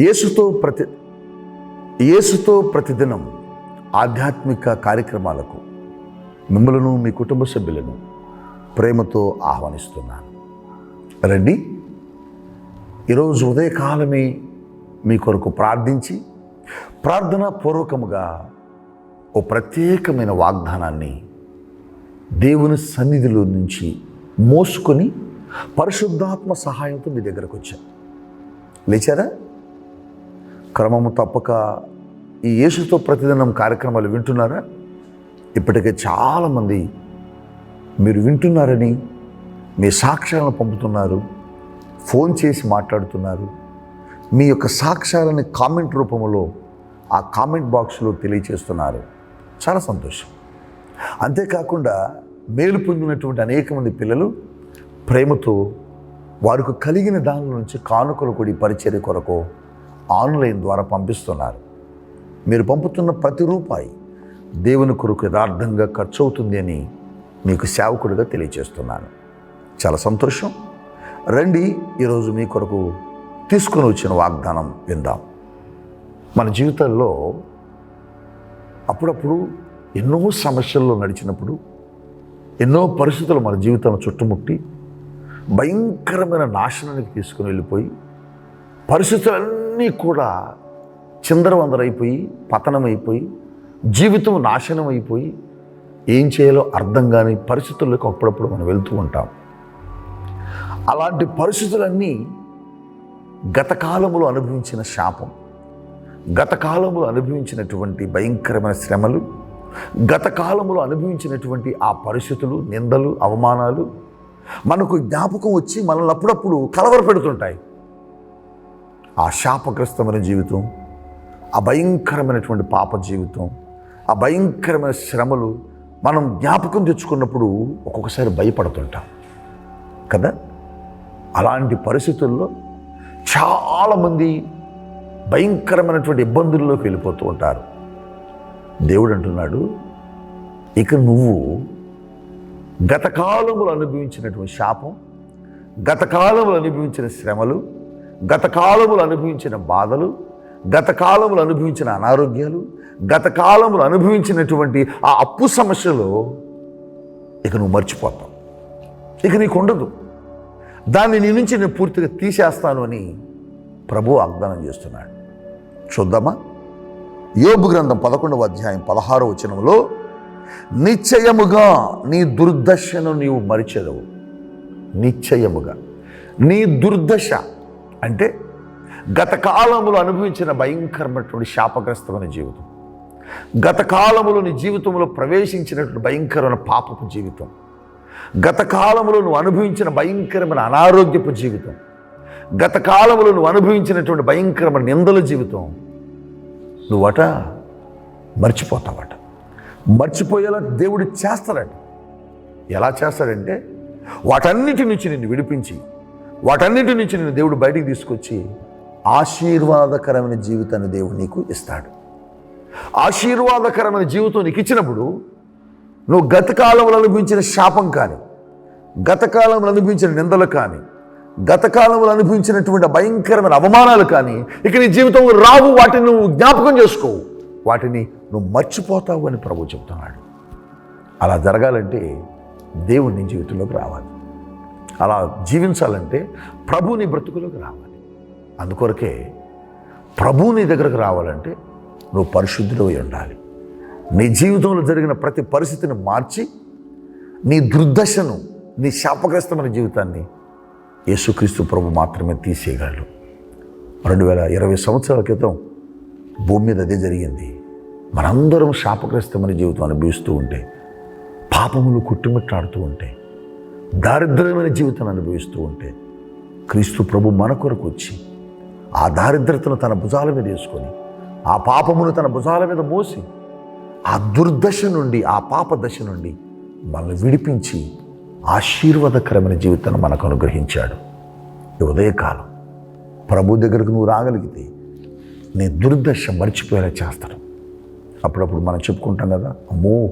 యేసుతో ప్రతి యేసుతో ప్రతిదినం ఆధ్యాత్మిక కార్యక్రమాలకు మిమ్మలను మీ కుటుంబ సభ్యులను ప్రేమతో ఆహ్వానిస్తున్నాను. రండి. ఈరోజు ఉదయకాలమే మీ కొరకు ప్రార్థించి ప్రార్థనా పూర్వకముగా ఓ ప్రత్యేకమైన వాగ్దానాన్ని దేవుని సన్నిధిలో నుంచి మోసుకొని పరిశుద్ధాత్మ సహాయంతో మీ దగ్గరకు వచ్చాను. లేచారా? క్రమము తప్పక ఈ యేసుతో ప్రతిదినం కార్యక్రమాలు వింటున్నారా? ఇప్పటికే చాలామంది మీరు వింటున్నారని మీ సాక్ష్యాలను పంపుతున్నారు ఫోన్ చేసి మాట్లాడుతున్నారు. మీ యొక్క సాక్ష్యాలని కామెంట్ రూపంలో ఆ కామెంట్ బాక్స్లో తెలియచేస్తున్నారు. చాలా సంతోషం. అంతేకాకుండా మేలు పొందినటువంటి అనేక మంది పిల్లలు ప్రేమతో వారికి కలిగిన దాని నుంచి కానుకలు కూడా పరిచర్య కొరకు ఆన్లైన్ ద్వారా పంపిస్తున్నారు. మీరు పంపుతున్న ప్రతి రూపాయి దేవుని కొరకు యథార్థంగా ఖర్చు అవుతుంది అని మీకు సేవకుడిగా తెలియచేస్తున్నాను చాలా సంతోషం. రండి ఈరోజు మీ కొరకు తీసుకొని వచ్చిన వాగ్దానం విందాం. మన జీవితంలో అప్పుడప్పుడు ఎన్నో సమస్యల్లో నడిచినప్పుడు ఎన్నో పరిస్థితులు మన జీవితం చుట్టుముట్టి భయంకరమైన నాశనానికి తీసుకుని వెళ్ళిపోయి పరిస్థితులన్నీ కూడా చిందరవందరైపోయి పతనమైపోయి జీవితం నాశనం అయిపోయి ఏం చేయాలో అర్థం కాని పరిస్థితుల్లోకి అప్పుడప్పుడు మనం వెళ్తూ ఉంటాం. అలాంటి పరిస్థితులన్నీ గతకాలంలో అనుభవించిన శాపం. గతకాలంలో అనుభవించినటువంటి భయంకరమైన శ్రమలు గతకాలంలో అనుభవించినటువంటి ఆ పరిస్థితులు నిందలు అవమానాలు మనకు జ్ఞాపకం వచ్చి మనల్ని అప్పుడప్పుడు కలవరపెడుతుంటాయి. ఆ శాపగ్రస్తమైన జీవితం ఆ భయంకరమైనటువంటి పాప జీవితం ఆ భయంకరమైన శ్రమలు మనం జ్ఞాపకం తెచ్చుకున్నప్పుడు ఒక్కొక్కసారి భయపడుతుంటాం. కదా? అలాంటి పరిస్థితుల్లో చాలామంది భయంకరమైనటువంటి ఇబ్బందుల్లోకి వెళ్ళిపోతూ ఉంటారు. దేవుడు అంటున్నాడు ఇక నువ్వు గతకాలంలో అనుభవించినటువంటి శాపం గతకాలంలో అనుభవించిన శ్రమలు గత అనుభవించిన బాధలు గత అనుభవించిన అనారోగ్యాలు గత అనుభవించినటువంటి ఆ అప్పు సమస్యలో ఇక నువ్వు మర్చిపోతావు. ఇక నీకు ఉండదు. దాన్ని నీ నుంచి నేను పూర్తిగా తీసేస్తాను అని ప్రభు వాగ్దానం చేస్తున్నాడు. చూద్దామా? యోగు గ్రంథం పదకొండవ అధ్యాయం పదహారో వచనంలో నిశ్చయముగా నీ దుర్దశను నీవు మరిచెదవు. నిశ్చయముగా. నీ దుర్దశ అంటే గత కాలములు అనుభవించిన భయంకరమైనటువంటి శాపగ్రస్తమైన జీవితం. గత కాలములు నీ జీవితంలో ప్రవేశించినటువంటి భయంకరమైన పాపపు జీవితం. గత కాలంలో నువ్వు అనుభవించిన భయంకరమైన అనారోగ్యపు జీవితం. గత కాలంలో నువ్వు అనుభవించినటువంటి భయంకరమైన నిందల జీవితం. నువ్వట మర్చిపోతావట. మర్చిపోయేలా దేవుడు చేస్తాడట. ఎలా చేస్తాడంటే వాటన్నిటి నుంచి నిన్ను విడిపించి వాటన్నిటి నుంచి నేను దేవుడు బయటికి తీసుకొచ్చి ఆశీర్వాదకరమైన జీవితాన్ని దేవుడు నీకు ఇస్తాడు. ఆశీర్వాదకరమైన జీవితం నీకు ఇచ్చినప్పుడు నువ్వు గతకాలంలో అనుభవించిన శాపం కానీ గతకాలంలో అనుభవించిన నిందలు కానీ గతకాలంలో అనుభవించినటువంటి భయంకరమైన అవమానాలు కానీ ఇక నీ జీవితంలో రావు వాటిని నువ్వు జ్ఞాపకం చేసుకోవు వాటిని నువ్వు మర్చిపోతావు అని ప్రభు చెప్తున్నాడు అలా జరగాలంటే దేవుడు నీ జీవితంలోకి రావాలి. అలా జీవించాలంటే ప్రభుని బ్రతుకులోకి రావాలి. అందుకొరకే ప్రభుని దగ్గరకు రావాలంటే నువ్వు పరిశుద్ధుడు ఉండాలి. నీ జీవితంలో జరిగిన ప్రతి పరిస్థితిని మార్చి నీ దుర్దశను నీ శాపగ్రస్తమైన జీవితాన్ని యేసుక్రీస్తు ప్రభు మాత్రమే తీసేయగలడు. రెండు వేల ఇరవై సంవత్సరాల క్రితం భూమి మీద అదే జరిగింది. మనందరం శాపగ్రస్తమైన జీవితం అనుభవిస్తూ ఉంటే పాపములు కుట్టుమిట్టాడుతూ ఉంటే దారిద్ర్యమైన జీవితాన్ని అనుభవిస్తూ ఉంటే క్రీస్తు ప్రభు మన కొరకు వచ్చి ఆ దారిద్రతను తన భుజాల మీద వేసుకొని ఆ పాపమును తన భుజాల మీద మోసి ఆ దుర్దశ నుండి ఆ పాప దశ నుండి మనల్ని విడిపించి ఆశీర్వాదకరమైన జీవితాన్ని మనకు అనుగ్రహించాడు. ఈ ఉదయకాలం ప్రభు దగ్గరకు నువ్వు రాగలిగితే నీ దుర్దశ మర్చిపోయేలా చేస్తాడు. అప్పుడప్పుడు మనం చెప్పుకుంటాం కదా అమ్మో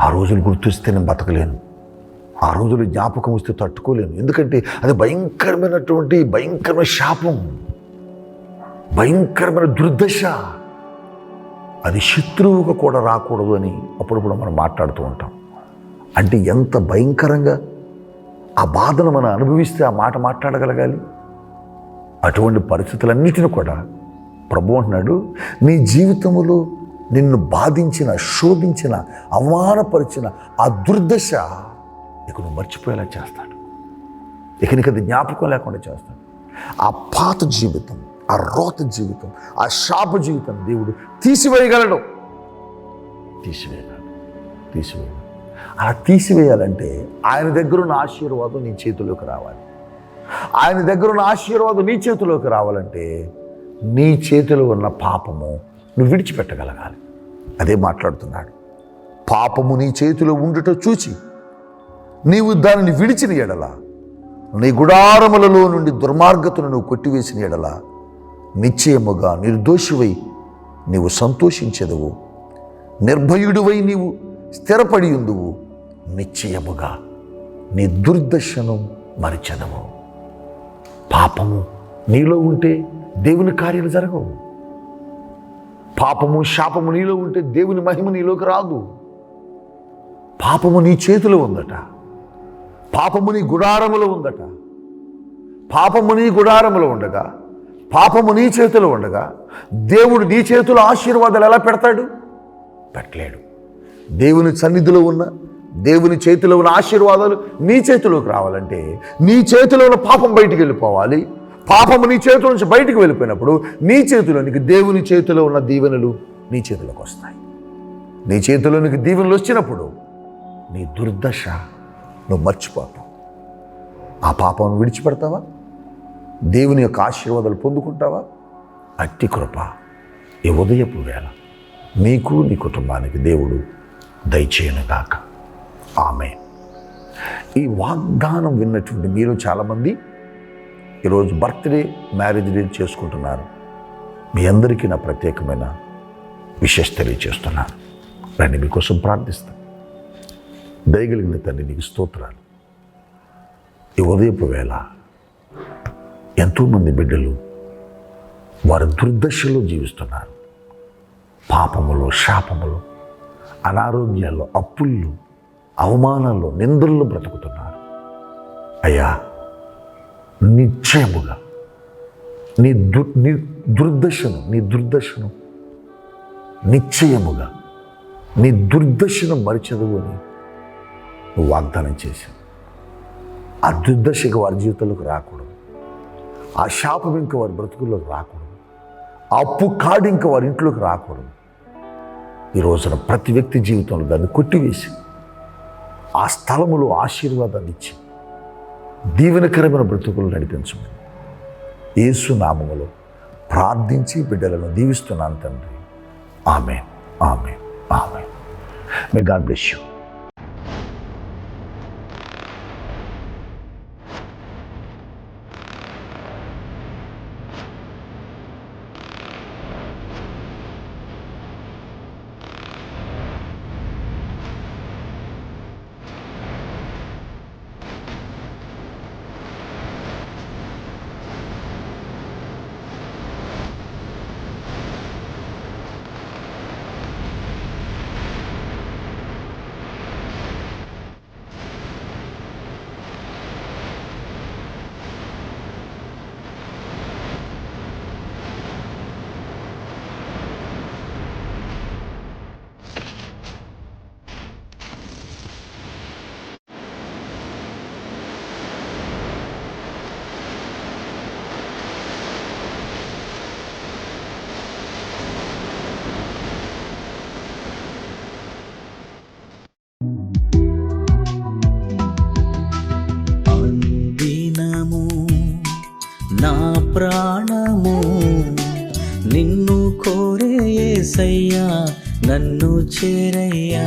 ఆ రోజులు గుర్తొస్తే నేను బతకలేను. ఆ రోజులు జ్ఞాపకం వస్తే తట్టుకోలేను ఎందుకంటే అది భయంకరమైనటువంటి భయంకరమైన శాపం. భయంకరమైన దుర్దశ. అది శత్రువుగా కూడా రాకూడదు అని అప్పుడప్పుడు మనం మాట్లాడుతూ ఉంటాం. అంటే ఎంత భయంకరంగా ఆ బాధను మనం అనుభవిస్తే ఆ మాట మాట్లాడగలగాలి? అటువంటి పరిస్థితులన్నిటిని కూడా ప్రభు అంటున్నాడు నీ జీవితంలో నిన్ను బాధించిన శోభించిన అవమానపరిచిన ఆ దుర్దశ ఇక నువ్వు మర్చిపోయేలా చేస్తాడు. ఇక నీకు అది జ్ఞాపకం లేకుండా చేస్తాడు. ఆ పాత జీవితం ఆ రోత జీవితం ఆ శాప జీవితం దేవుడు తీసివేయగలడు. తీసివేయగలడు. తీసివేయగలడు. అలా తీసివేయాలంటే ఆయన దగ్గర ఉన్న ఆశీర్వాదం నీ చేతిలోకి రావాలి. ఆయన దగ్గర ఉన్న ఆశీర్వాదం నీ చేతిలోకి రావాలంటే నీ చేతిలో ఉన్న పాపము నువ్వు విడిచిపెట్టగలగాలి. అదే మాట్లాడుతున్నాడు. పాపము నీ చేతిలో ఉండుట చూచి నీవు దానిని విడిచిన ఎడల నీ గుడారములలో నుండి దుర్మార్గతను నువ్వు కొట్టివేసిన ఎడల నిశ్చయముగా నిర్దోషివై నీవు సంతోషించెదవు. నిర్భయుడివై నీవు స్థిరపడి ఉందువు నిశ్చయముగా నీ దుర్దశను మరిచెదవు. పాపము నీలో ఉంటే దేవుని కార్యాలు జరగవు. పాపము శాపము నీలో ఉంటే దేవుని మహిమ నీలోకి రాదు. పాపము నీ చేతిలో ఉందట. పాపముని గుడారములో ఉందట. పాపముని గుడారములో ఉండగా పాపము నీ చేతిలో ఉండగా దేవుడు నీ చేతిలో ఆశీర్వాదాలు ఎలా పెడతాడు? పెట్టలేడు. దేవుని సన్నిధిలో ఉన్న దేవుని చేతిలో ఉన్న ఆశీర్వాదాలు నీ చేతిలోకి రావాలంటే నీ చేతిలో ఉన్న పాపం బయటికి వెళ్ళిపోవాలి. పాపము నీ చేతిలో నుంచి బయటికి వెళ్ళిపోయినప్పుడు నీ చేతిలోనికి దేవుని చేతిలో ఉన్న దీవెనలు నీ చేతిలోకి వస్తాయి. నీ చేతిలోనికి దీవెనలు వచ్చినప్పుడు నీ దుర్దశ నువ్వు మర్చిపోతావు ఆ పాపం విడిచిపెడతావా? దేవుని యొక్క ఆశీర్వాదాలు పొందుకుంటావా? అట్టి కృప ఈ ఉదయపు వేళ నీకు నీ కుటుంబానికి దేవుడు దయచేయనుగాక ఆమె ఈ వాగ్దానం విన్నటువంటి మీరు చాలామంది ఈరోజు బర్త్డే మ్యారేజ్ డే చేసుకుంటున్నారు. మీ అందరికీ నా ప్రత్యేకమైన విశేష తెలియచేస్తున్నాను. రండి మీకోసం ప్రార్థిస్తాను దయగలిగిన తండ్రి నీకు స్తోత్రాలు. ఈ ఉదయపు వేళ ఎంతోమంది బిడ్డలు వారి దుర్దశలో జీవిస్తున్నారు. పాపములో శాపములు అనారోగ్యాల్లో అప్పుల్లో అవమానాల్లో నిందల్లో బ్రతుకుతున్నారు. అయ్యా నిశ్చయముగా నీ దు నీ దుర్దశను నీ దుర్దశను నిశ్చయముగా నీ దుర్దశను మరిచదువు అని నువ్వు వాగ్దానం చేశావు. ఆ దుర్దశగా వారి జీవితంలోకి రాకూడదు. ఆ శాపం ఇంకా వారి బ్రతుకుల్లోకి రాకూడదు. ఆ అప్పు కాడు ఇంకా వారి ఇంట్లోకి రాకూడదు. ఈ రోజున ప్రతి వ్యక్తి జీవితంలో దాన్ని కొట్టివేసి ఆ స్థలములో ఆశీర్వాదాన్ని ఇచ్చి దీవెనకరమైన బ్రతుకులు నడిపించమని యేసు నామములో ప్రార్థించి బిడ్డలను దీవిస్తున్నాను తండ్రి. ఆమె ఆమె ఆమె మే గాడ్ బ్లెస్ యూ నన్ను చేరయ్యా.